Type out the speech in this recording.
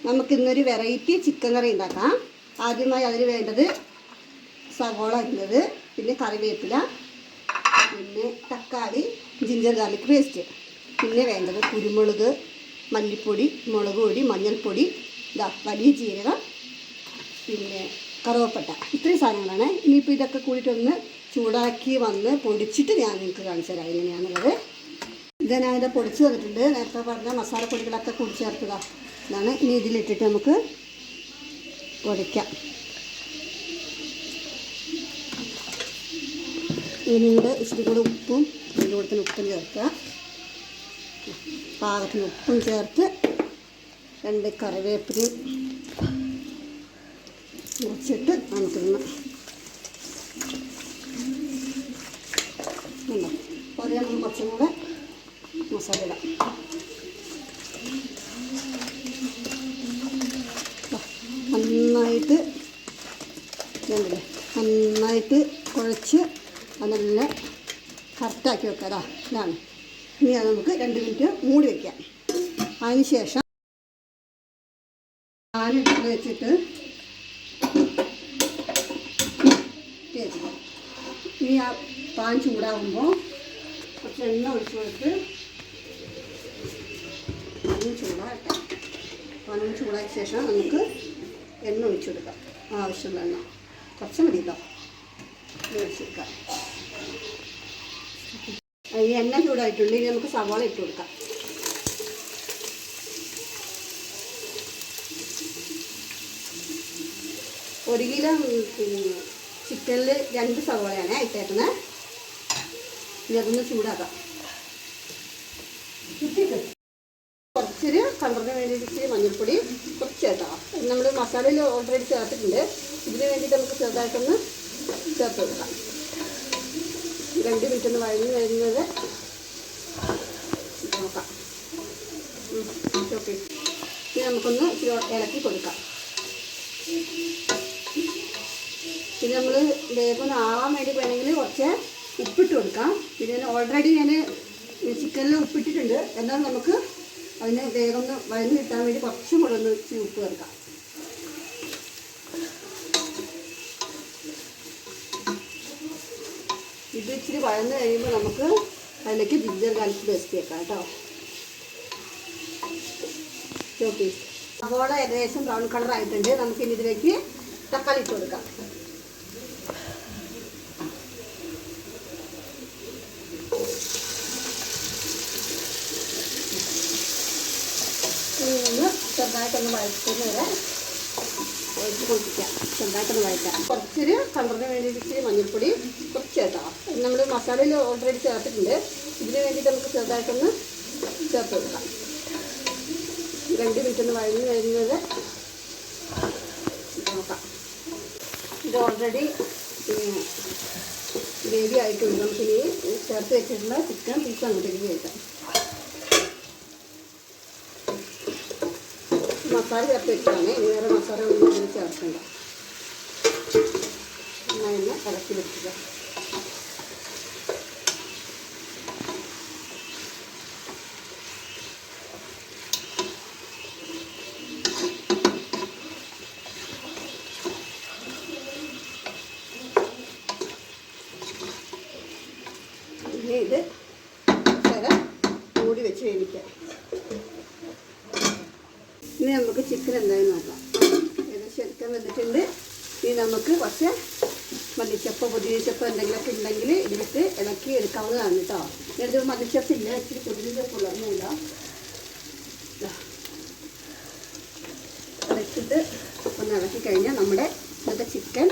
നമുക്കിന്നൊരു variety chicken കറി ഉണ്ടാക്കാം. ആദ്യമായി അതിന് വേണ്ടത് സവോള ഇടുന്നത് പിന്നെ കറിവേപ്പില പിന്നെ തക്കാളി ജിഞ്ചർ ഗാർലിക് പേസ്റ്റ് പിന്നെ വേണ്ടത് കുരുമുളക് മല്ലിപ്പൊടി മുളക് പൊടി മഞ്ഞൾപ്പൊടി ഇതാ വലിയ ജീരകം പിന്നെ കറുവപ്പട്ട. ഇത്രയും സാധനങ്ങളാണ്. ഇനിയിപ്പോൾ ഇതൊക്കെ കൂടിയിട്ടൊന്ന് ചൂടാക്കി വന്ന് പൊടിച്ചിട്ട് ഞാൻ നിങ്ങൾക്ക് കാണിച്ചു തരാം എങ്ങനെയാണെന്നുള്ളത് ഇത് ഞാനിത് പൊടിച്ച് തന്നിട്ടുണ്ട് നേരത്തെ പറഞ്ഞ മസാലപ്പൊടികളൊക്കെ കൂടി ചേർക്കുക ഇതാണ്. ഇനി ഇതിലിട്ടിട്ട് നമുക്ക് പൊടിക്കാം. ഇതിനോട് ഇച്ചിരി കൂടെ ഉപ്പും ഇതിന്റെ കൂടെ തന്നെ ഉപ്പും ചേർക്കുക. പാകത്തിന് ഉപ്പും ചേർത്ത് രണ്ട് കറിവേപ്പിലയും മുറിച്ചിട്ട് നമുക്കിന്ന് നമ്മൾ കുറച്ചും കൂടെ മസാല നന്നായിട്ട് വേണ്ടല്ലേ നന്നായിട്ട് കുഴച്ച് അതെല്ലാം കറക്റ്റാക്കി വെക്കാം. ഇതാണ്. ഇനി അത് നമുക്ക് രണ്ട് മിനിറ്റ് മൂടി വയ്ക്കാം അതിന് ശേഷം പാൻ എടുത്ത് വെച്ചിട്ട് ഇനി ആ പാൻ ചൂടാകുമ്പോൾ കുറച്ച് എണ്ണ ഒഴിച്ച് കൊടുത്ത് പാനും ചൂടായ ശേഷം നമുക്ക് എണ്ണ ഒഴിച്ചു കൊടുക്കാം. ആവശ്യമുള്ള എണ്ണ. കുറച്ച് മതി കേട്ടോ ഒഴിച്ചെടുക്കാം ഈ എണ്ണ ചൂടായിട്ടുണ്ട്. ഇനി നമുക്ക് സവാള ഇട്ട് കൊടുക്കാം. ഒരു കിലോ പിന്നെ ചിക്കനിൽ രണ്ട് സവാളയാണ് ഇട്ടേക്കുന്നത് ഇനി അതൊന്ന് ചൂടാക്കാം. കുറച്ചൊരു കളറിന് വേണ്ടിയിട്ട് ഇച്ചിരി മഞ്ഞൾപ്പൊടി കുറച്ച് കേട്ടോ നമ്മൾ മസാലയിൽ ഓൾറെഡി ചേർത്തിട്ടുണ്ട്. ഇതിന് വേണ്ടിയിട്ട് നമുക്ക് ചെറുതായിട്ടൊന്ന് ചേർത്ത് കൊടുക്കാം. രണ്ട് മിനിറ്റ് ഒന്ന് വഴഞ്ഞ് വരുന്നത് നോക്കാം. ഓക്കെ ഇനി നമുക്കൊന്ന് ഇച്ചിരി ഇളക്കി കൊടുക്കാം. പിന്നെ നമ്മൾ വേഗം ആവാൻ വേണ്ടി വേണമെങ്കിൽ കുറച്ച് ഉപ്പിട്ട് കൊടുക്കാം. പിന്നെ ഓൾറെഡി ഞാൻ ചിക്കനിൽ ഉപ്പിട്ടിട്ടുണ്ട്. എന്നാൽ നമുക്ക് അതിന് വേഗം ഒന്ന് വഴന്ന് കിട്ടാൻ വേണ്ടി കുറച്ചും കൂടെ ഒന്ന് ഇച്ചിരി ഉപ്പ് ചേർക്കാം. ഇത് ഇച്ചിരി വഴന്ന് കഴിയുമ്പോൾ നമുക്ക് അതിലേക്ക് ജിഞ്ചർ ഗാർലിക് പേസ്റ്റ് വെക്കാം കേട്ടോ. ഓക്കെ സവോള ഏകദേശം ബ്രൗൺ കളർ ആയിട്ടുണ്ട്. നമുക്ക് ഇനി ഇതിലേക്ക് തക്കാളി ഇട്ട് കൊടുക്കാം. ചെറുതായിട്ടൊന്ന് വഴറ്റുന്ന വരെ. ഒഴിച്ച് കൊടുപ്പിക്കാം ചെറുതായിട്ടൊന്ന് വഴറ്റാം. കുറച്ചൊരു കളറിന് വേണ്ടിയിട്ട് മഞ്ഞൾപ്പൊടി കുറച്ച് കേട്ടോ നമ്മൾ മസാലയിൽ ഓൾറെഡി ചേർത്തിട്ടുണ്ട്. ഇതിന് വേണ്ടിയിട്ട് നമുക്ക് ചെറുതായിട്ടൊന്ന് ചേർത്ത് കൊടുക്കാം. രണ്ട് മിനിറ്റ് ഒന്ന് വഴഞ്ഞ് വരുന്നത് നോക്കാം. ഇത് ഓൾറെഡി ഗ്രേവി ആയിട്ടുണ്ട്. നമുക്കിനി ചേർത്ത് വെച്ചിട്ടുള്ള ചിക്കൻ പീസ് അങ്ങോട്ടേക്ക് കയറ്റാം. മസാല ചേർത്ത് വെച്ചതാണ് ഇനി വേറെ മസാല ഒന്നും ഇതിൽ ചേർക്കണ്ട. നന്നായി ഇളക്കി വെക്കുക. ഇത് ചില മൂടി വെച്ച് വേവിക്കാം. ഇനി നമുക്ക് ചിക്കൻ എന്തായാലും നോക്കാം. ഏകദേശം എടുക്കാൻ വന്നിട്ടുണ്ട്. ഇനി നമുക്ക് കുറച്ച് മല്ലിച്ചപ്പ പുതിനച്ചപ്പ് എന്തെങ്കിലുമൊക്കെ ഉണ്ടെങ്കിൽ ഇതിലിട്ട് ഇളക്കി എടുക്കാവുന്നതാണ് കേട്ടോ. ഞാനിത് മല്ലിച്ചപ്പ ഇല്ല ഇച്ചിരി പുതിനച്ചപ്പ് ഉള്ളതൊന്നുമില്ല ഇളക്കിട്ട് ഒന്ന് ഇളക്കി കഴിഞ്ഞാൽ നമ്മുടെ ഇന്നത്തെ ചിക്കൻ